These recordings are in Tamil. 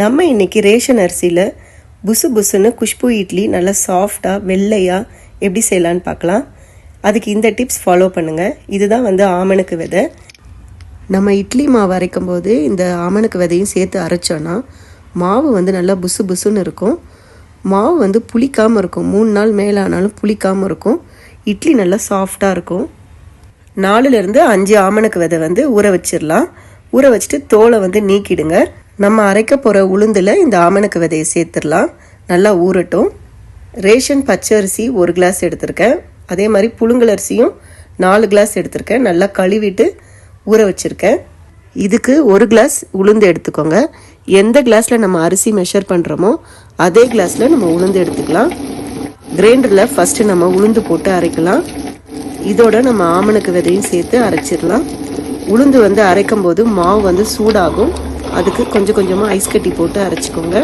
நம்ம இன்னைக்கு ரேஷன் அரிசியில் புசு புசுன்னு குஷ்பு இட்லி நல்லா சாஃப்டாக வெள்ளையாக எப்படி செய்யலான்னு பார்க்கலாம். அதுக்கு இந்த டிப்ஸ் ஃபாலோ பண்ணுங்கள் இதுதான் வந்து ஆமணக்கு விதை. நம்ம இட்லி மாவு அரைக்கும் போது இந்த ஆமணக்கு விதையும் சேர்த்து அரைச்சோன்னா மாவு வந்து நல்லா புசு புசுன்னு இருக்கும். மாவு வந்து புளிக்காமல் இருக்கும். மூணு நாள் மேலே ஆனாலும் புளிக்காமல் இருக்கும். இட்லி நல்லா சாஃப்டாக இருக்கும். நாலுலேருந்து அஞ்சு ஆமணக்கு விதை வந்து ஊற வச்சிடலாம். ஊற வச்சுட்டு தோலை வந்து நீக்கிடுங்க. நம்ம அரைக்க போகிற உளுந்தில் இந்த ஆமணக்கு விதையை சேர்த்துடலாம். நல்லா ஊறட்டும். ரேஷன் பச்சை அரிசி ஒரு கிளாஸ் எடுத்திருக்கேன். அதே மாதிரி புழுங்கல் அரிசியும் நாலு கிளாஸ் எடுத்திருக்கேன். நல்லா கழுவிட்டு ஊற வச்சுருக்கேன். இதுக்கு ஒரு கிளாஸ் உளுந்து எடுத்துக்கோங்க. எந்த கிளாஸில் நம்ம அரிசி மெஷர் பண்ணுறோமோ அதே கிளாஸில் நம்ம உளுந்து எடுத்துக்கலாம். கிரைண்டரில் ஃபஸ்ட்டு நம்ம உளுந்து போட்டு அரைக்கலாம். இதோட நம்ம ஆமணக்கு விதையும் சேர்த்து அரைச்சிடலாம். உளுந்து வந்து அரைக்கும் போது மாவு வந்து சூடாகும். அதுக்கு கொஞ்சம் கொஞ்சமாக ஐஸ் கட்டி போட்டு அரைச்சிக்கோங்க.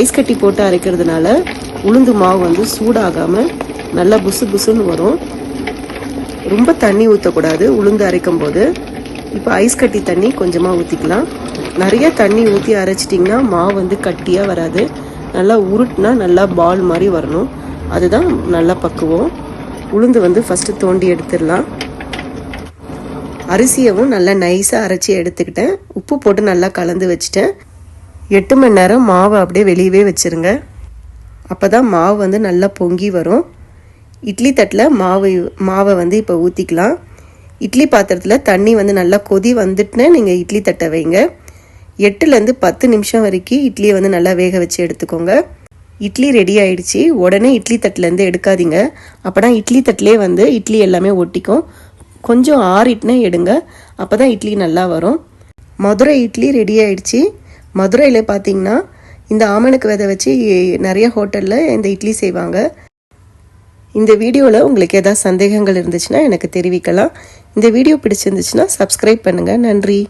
ஐஸ் கட்டி போட்டு அரைக்கிறதுனால உளுந்து மாவு வந்து சூடாகாமல் நல்லா புசு புசுன்னு வரும். ரொம்ப தண்ணி ஊற்றக்கூடாது உளுந்து அரைக்கும் போது இப்போ ஐஸ் கட்டி தண்ணி கொஞ்சமாக ஊற்றிக்கலாம் நிறைய தண்ணி ஊற்றி அரைச்சிட்டிங்கன்னா மாவு வந்து கட்டியாக வராது. நல்லா உருட்டுனா நல்லா பால் மாதிரி வரணும். அதுதான் நல்லா பக்குவம். உளுந்து வந்து ஃபஸ்ட்டு தோண்டி எடுத்துடலாம். அரிசியவும் நல்லா நைஸாக அரைச்சி எடுத்துக்கிட்டேன். உப்பு போட்டு நல்லா கலந்து வச்சுட்டேன். எட்டு மணி நேரம் மாவை அப்படியே வெளியவே வச்சுருங்க. அப்போ தான் மாவு வந்து நல்லா பொங்கி வரும். இட்லி தட்டில் மாவு மாவை வந்து இப்போ ஊற்றிக்கலாம் இட்லி பாத்திரத்தில் தண்ணி வந்து நல்லா கொதி வந்துட்டுன்னு நீங்கள் இட்லி தட்டை வைங்க. எட்டுலேருந்து பத்து நிமிஷம் வரைக்கும் இட்லியை வந்து நல்லா வேக வச்சு எடுத்துக்கோங்க. இட்லி ரெடி ஆயிடுச்சு. உடனே இட்லி தட்டிலேருந்து எடுக்காதீங்க. அப்போனா இட்லி தட்டிலே வந்து இட்லி எல்லாமே ஒட்டிக்கும். கொஞ்சம் ஆறிட்டுனா எடுங்க. அப்போ தான் இட்லி நல்லா வரும். மதுரை இட்லி ரெடி ஆயிடுச்சு. மதுரையில் பார்த்தீங்கன்னா இந்த ஆமணக்கு விதை வச்சு நிறைய ஹோட்டலில் இந்த இட்லி செய்வாங்க. இந்த வீடியோவில் உங்களுக்கு ஏதாவது சந்தேகங்கள் இருந்துச்சுன்னா எனக்கு தெரிவிக்கலாம். இந்த வீடியோ பிடிச்சிருந்துச்சுன்னா சப்ஸ்கிரைப் பண்ணுங்கள் நன்றி.